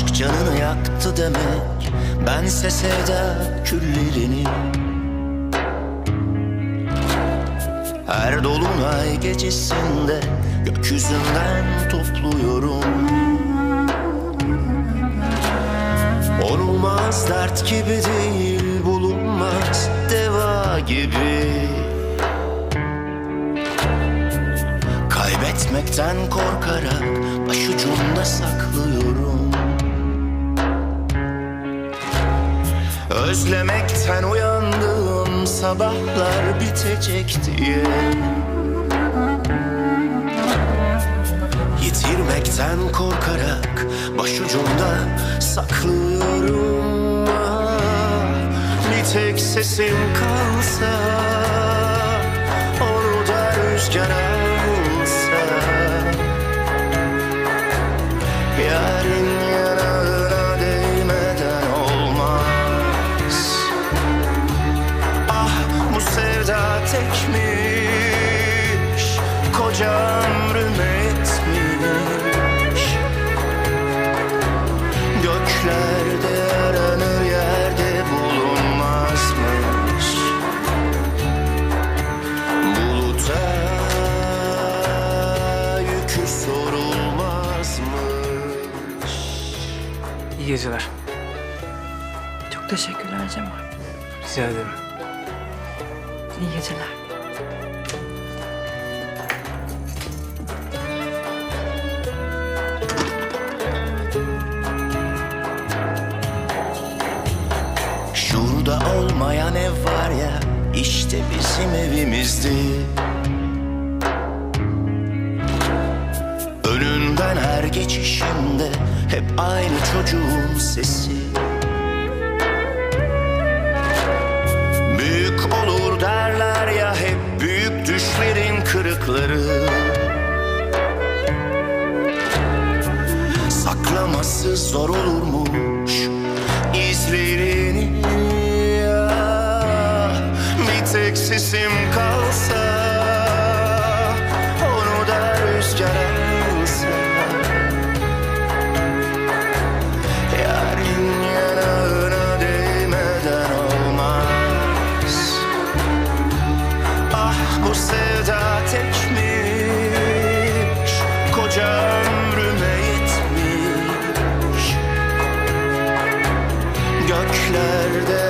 Aşk canını yaktı demek. Bense sevda küllerini. Her dolunay gecesinde Gökyüzünden topluyorum. Olmaz dert gibi değil Bulunmaz deva gibi. Kaybetmekten korkarak Başucumda saklıyorum Özlemekten uyandığım sabahlar bitecek diye. Yitirmekten korkarak başucumda saklıyorum. Ah, Bir tek sesim kalsa Onu da rüzgar alsa. Yarın sevda tekmiş Koca ömrüm etmiş Göklerde aranır yerde bulunmazmış Buluta yükü sorulmazmış İyi geceler. Çok teşekkürler Cemal. Rica ederim. İyi geceler. Şurada olmayan ev var ya işte bizim evimizdi Önünden her geçişimde hep aynı çocuğun sesi Saklaması zor olurmuş izlerini Ah, Bir tek sesim kalsa nerede